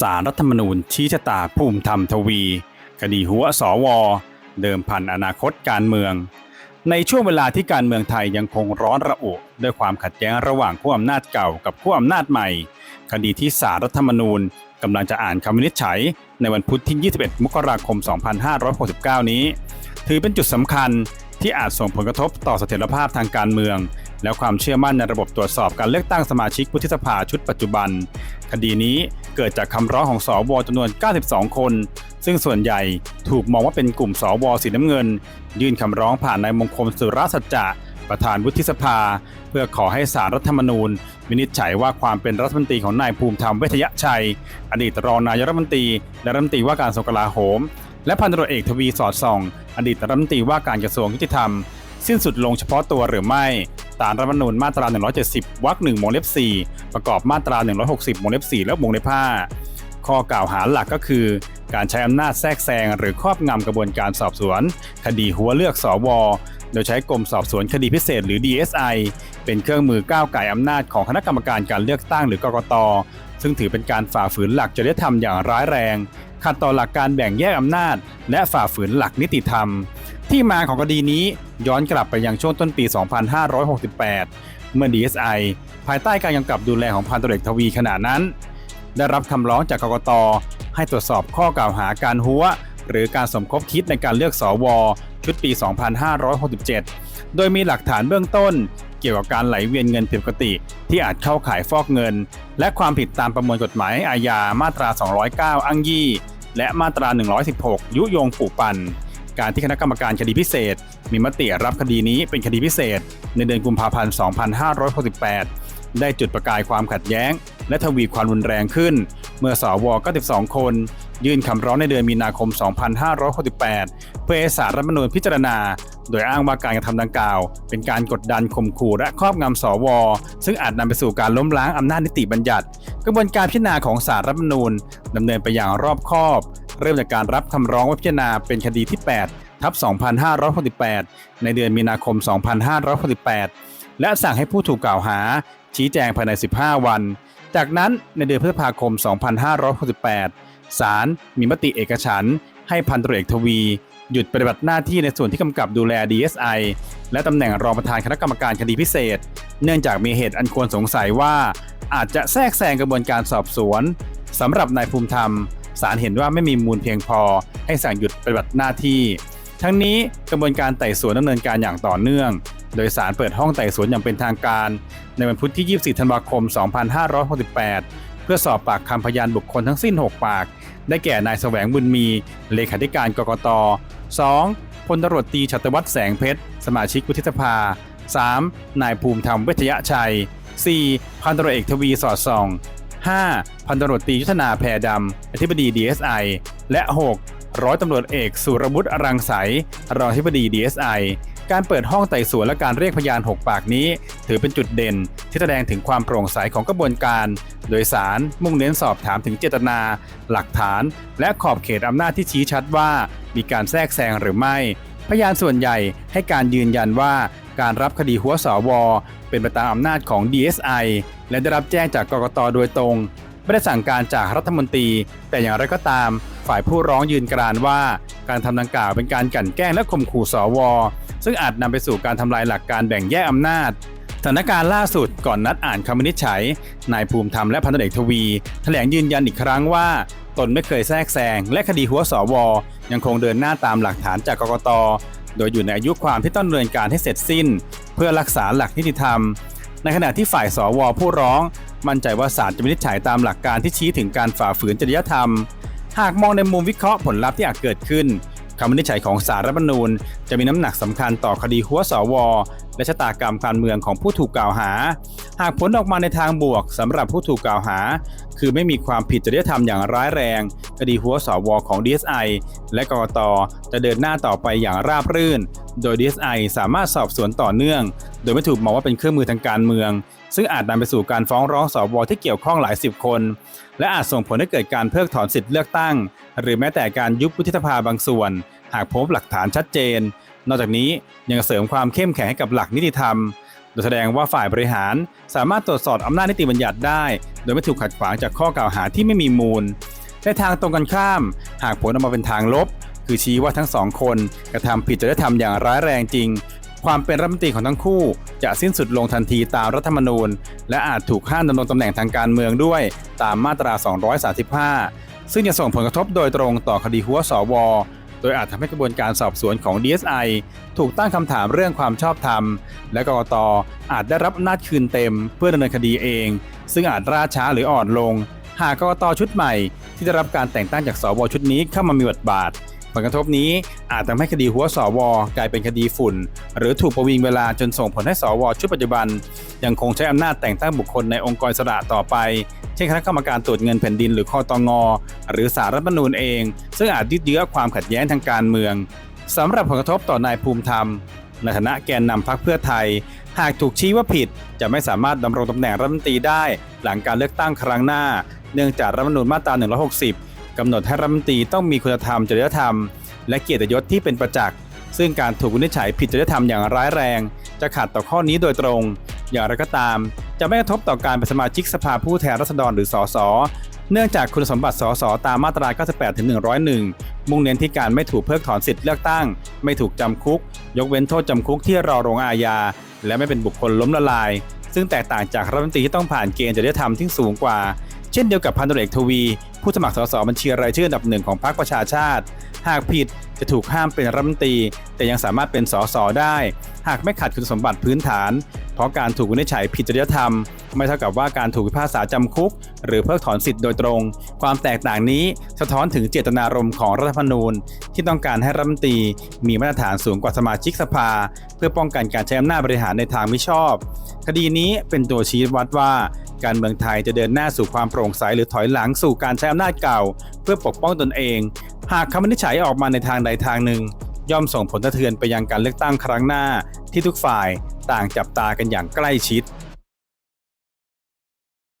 สารรัฐธรรมนูญชี้ชะตาภูมิธรรมทวี คดีหัวสวเดิมพันอนาคตการเมือง ในช่วงเวลาที่การเมืองไทยยังคงร้อนระอุด้วยความขัดแย้งระหว่างผู้อำนาจเก่ากับผู้อำนาจใหม่ คดีที่สารรัฐธรรมนูญกำลังจะอ่านคำวินิจฉัย ในวันพุธที่ 21 มกราคม 2569 นี้ ถือเป็นจุดสำคัญที่อาจส่งผลกระทบต่อเสถียรภาพทางการเมือง และความเชื่อมั่นในระบบตรวจสอบการเลือกตั้งสมาชิกวุฒิสภาชุดปัจจุบัน คดีนี้ เกิดจากคำร้องของสวจำนวน 92 คน ซึ่งส่วนใหญ่ถูกมองว่าเป็นกลุ่มสวสีน้ำเงิน ยื่นคำร้องผ่านนายมงคลสุรสัจจะประธานวุฒิสภา เพื่อขอให้สารรัฐธรรมนูญ วินิจฉัยว่าความเป็นรัฐมนตรีของนายภูมิธรรมเวชยชัย อดีตรองนายรัฐมนตรีและรัฐมนตรีว่าการกระทรวงกลาโหม และพันตรวจเอกทวีสอดส่อง อดีตรัฐมนตรีว่าการกระทรวงยุติธรรม สิ้นสุดลงเฉพาะตัวหรือไม่ ตามรัฐธรรมนูญมาตรา 170 วรรคหนึ่งวงเล็บ 4 ประกอบมาตรา 160วงเล็บ 4 และวงเล็บ 5 ข้อกล่าวหาหลักก็คือ การใช้อำนาจแทรกแซงหรือครอบงำกระบวนการสอบสวน คดีหัวเลือกสวโดยใช้กรมสอบสวนคดีพิเศษหรือ DSI เป็นเครื่องมือก้าวไก่อำนาจของคณะกรรมการการเลือกตั้งหรือกกต ซึ่งถือเป็นการฝ่าฝืนหลักจริยธรรมอย่างร้ายแรงขัดต่อหลักการแบ่งแยกอำนาจ และฝ่าฝืนหลักนิติธรรม ที่มาของคดีนี้ย้อนกลับไปยังช่วงต้นปี 2568 เมื่อ DSI ภายใต้การกำกับดูแลของพันตรเอกทวีขณะนั้น ได้รับคำร้องจากกกต ให้ตรวจสอบข้อกล่าวหาการหัว หรือการสมคบคิดในการเลือกสวชุดปี 2567 โดยมีหลักฐานเบื้องต้นเกี่ยวกับการไหลเวียนเงินผิดปกติ ที่อาจเข้าข่ายฟอกเงิน และความผิดตามประมวลกฎหมายอาญามาตรา 209อ้างยี่ และมาตรา 116 ยุยงปลูกปั่น การที่คณะกรรมการคดีพิเศษ มีมติรับคดีนี้เป็นคดีพิเศษ ในเดือนกุมภาพันธ์ 2568 ได้จุดประกายความขัดแย้ง และทวีความรุนแรงขึ้น เมื่อสว92 คน ยื่นคำร้องในเดือนมีนาคม 2568 เพื่อให้สารรัฐมนูญพิจารณา โดยอ้างว่าการกระทำดังกล่าว เป็นการกดดันข่มขู่และครอบงำสว ซึ่งอาจนำไปสู่การล้มล้างอำนาจนิติบัญญัติ กระบวนการพิจารณาของสารรัฐมนูญดำเนินไปอย่างรอบคอบ เริ่มจากการรับคำร้องไว้พิจารณาเป็นคดีที่ 8 ทับ 2568 ในเดือนมีนาคม 2568 และสั่งให้ผู้ถูกกล่าวหา ชี้แจงภายใน 15 วัน จากนั้นในเดือนพฤษภาคม 2568 ศาลมีมติเอกฉันให้พันตรเอกทวี หยุดปฏิบัติหน้าที่ในส่วนที่กำกับดูแล DSI และตำแหน่งรองประธานคณะกรรมการคดีพิเศษ เนื่องจากมีเหตุอันควรสงสัยว่า อาจจะแทรกแซงกระบวนการสอบสวนสำหรับนายภูมิธรรม ศาลเห็นว่าไม่มีมูลเพียงพอ ให้สั่งหยุดปฏิบัติหน้าที่ ทั้งนี้กระบวนการไต่สวนดำเนินการอย่างต่อเนื่อง โดยสารเปิดห้องไต่สวนอย่างเป็นทางการ ในวันพุธที่ 24 ธันวาคม 2568 เพื่อสอบปากคำพยานบุคคลทั้งสิ้น 6 ปาก ได้แก่นายแสวงบุญมี เลขาธิการกกต 2. พลตรวจตรีชัตวัฒน์แสงเพชร สมาชิกวุฒิสภา 3. นายภูมิธรรมเวชยชัย 4. พันตรวจเอกทวีสอดส่อง 5. พันตำรวจตียุทธนาแพรดำอธิบดี DSI และ 6. ร้อยตำรวจเอกสุรบุตรอรังไสยรองอธิบดี DSI การเปิดห้องไต่สวนและการเรียกพยาน 6 ปากนี้ ถือเป็นจุดเด่น ที่แสดงถึงความโปร่งใสของกระบวนการ โดยสารมุ่งเน้นสอบถามถึงเจตนา หลักฐาน และขอบเขตอำนาจที่ชี้ชัดว่า มีการแทรกแซงหรือไม่ พยานส่วนใหญ่ให้การยืนยันว่า การรับคดีหัวสว เป็นไปตามอำนาจของ DSI และได้รับแจ้งจากกกตโดยตรง ไม่ได้สั่งการจากรัฐมนตรี แต่อย่างไรก็ตาม ฝ่ายผู้ร้องยืนกรานว่า การทำดังกล่าวเป็นการกลั่นแกล้งและข่มขู่สว ซึ่งอาจนำไปสู่การทำลายหลักการแบ่งแยกอำนาจสถานการณ์ล่าสุดก่อนนัดอ่านคำวินิจฉัย นายภูมิธรรมและพันตำรวจเอกทวีแถลงยืนยันอีกครั้งว่า ตนไม่เคยแทรกแซงและคดีหัวสว ยังคงเดินหน้าตามหลักฐานจากกกต โดยอยู่ในอายุความที่ต้องดำเนินการให้เสร็จสิ้น เพื่อรักษาหลักนิติธรรม ในขณะที่ฝ่ายสวผู้ร้อง มั่นใจว่าศาลจะวินิจฉัยตามหลักการที่ชี้ถึงการฝ่าฝืนจริยธรรม หากมองในมุมวิเคราะห์ผลลัพธ์ที่อาจเกิดขึ้นคำวินิจฉัยของสารรัฐธรรมนูญ จะมีน้ำหนักสำคัญต่อคดีหัวสว และชะตากรรมการเมืองของผู้ถูกกล่าวหา หากผลออกมาในทางบวกสำหรับผู้ถูกกล่าวหา คือไม่มีความผิดจริยธรรมอย่างร้ายแรง คดีหัวสวของ DSI และกกตจะเดินหน้าต่อไปอย่างราบรื่น โดย DSI สามารถสอบสวนต่อเนื่อง โดยไม่ถูกมองว่าเป็นเครื่องมือทางการเมือง ซึ่งอาจนำไปสู่การฟ้องร้องสวที่เกี่ยวข้องหลายสิบคน และอาจส่งผลให้เกิดการเพิกถอนสิทธิเลือกตั้ง หรือแม้แต่การยุบวุฒิสภาบางส่วน หากพบหลักฐานชัดเจน นอกจากนี้ยังเสริมความเข้มแข็งให้กับหลักนิติธรรม โดยแสดงว่าฝ่ายบริหารสามารถตรวจสอบอำนาจนิติบัญญัติได้ โดยไม่ถูกขัดขวางจากข้อกล่าวหาที่ไม่มีมูลในทางตรงกันข้าม หากผลออกมาเป็นทางลบ คือชี้ว่าทั้งสองคนกระทำผิดจริยธรรมอย่างร้ายแรงจริง ความเป็นรัฐมนตรีของทั้งคู่ จะสิ้นสุดลงทันทีตามรัฐธรรมนูญ และอาจถูกห้ามดำรงตำแหน่งทางการเมืองด้วยตามมาตรา 235 ซึ่งจะส่งผลกระทบโดยตรงต่อคดีหัวสว โดยอาจทำให้กระบวนการสอบสวนของ DSI ถูกตั้งคำถามเรื่องความชอบธรรม และกกตอาจได้รับอำนาจคืนเต็มเพื่อดำเนินคดีเอง ซึ่งอาจล่าช้าหรืออ่อนลง หากกกตชุดใหม่ ที่ได้รับการแต่งตั้งจากสวชุดนี้เข้ามามีบทบาทผลกระทบนี้อาจทำให้คดีหัวสวกลายเป็นคดีฝุ่น หรือถูกประวิงเวลาจนส่งผลให้สวชุดปัจจุบัน ยังคงใช้อำนาจแต่งตั้งบุคคลในองค์กรสระต่อไป ช่นคณะกรรมการตรวจเงินแผ่นดินหรือคอตองหรือสารรัฐมนูญเอง ซึ่งอาจยืดเยื้อความขัดแย้งทางการเมืองสำหรับผลกระทบต่อนายภูมิธรรมในฐานะแกนนำพรรคเพื่อไทย หากถูกชี้ว่าผิดจะไม่สามารถดำรงตำแหน่งรัฐมนตรีได้ หลังการเลือกตั้งครั้งหน้า เนื่องจากรัฐมนูญมาตรา 160 กำหนดให้รัฐมนตรีต้องมีคุณธรรม จริยธรรม และเกียรติยศที่เป็นประจักษ์ซึ่งการถูกวินิจฉัยผิดจริยธรรมอย่างร้ายแรง จะขัดต่อข้อนี้โดยตรง อย่างไรก็ตาม จะไม่กระทบต่อการเป็นสมาชิกสภาผู้แทนราษฎรหรือสสเนื่องจากคุณสมบัติสสตามมาตรา 98 ถึง 101 มุ่งเน้นที่การไม่ถูกเพิกถอนสิทธิ์เลือกตั้ง ไม่ถูกจำคุก ยกเว้นโทษจำคุกที่รอลงอาญา และไม่เป็นบุคคลล้มละลาย ซึ่งแตกต่างจากรัฐมนตรีที่ต้องผ่านเกณฑ์จริยธรรมที่สูงกว่า เช่นเดียวกับพันตำรวจเอกทวี ผู้สมัครสสบัญชีรายชื่ออันดับหนึ่งของพรรคประชาชาติ หากผิดจะถูกห้ามเป็นรัฐมนตรี แต่ยังสามารถเป็นสสได้ หากไม่ขัดคุณสมบัติพื้นฐาน เพราะการถูกวินิจฉัยผิดจริยธรรม ไม่เท่ากับว่าการถูกพิพากษาจำคุก หรือเพิกถอนสิทธิ์โดยตรง ความแตกต่างนี้สะท้อนถึงเจตนารมณ์ของรัฐธรรมนูญ ที่ต้องการให้รัฐมนตรีมีมาตรฐานสูงกว่าสมาชิกสภา เพื่อป้องกันการใช้อำนาจบริหารในทางมิชอบ คดีนี้เป็นตัวชี้วัดว่า การเมืองไทยจะเดินหน้าสู่ความโปร่งใสหรือถอยหลังสู่การใช้อำนาจเก่า เพื่อปกป้องตนเอง หากคำวินิจฉัยออกมาในทางใดทางหนึ่ง ย่อมส่งผลสะเทือนไปยังการเลือกตั้งครั้งหน้าที่ทุกฝ่ายต่างจับตากันอย่างใกล้ชิด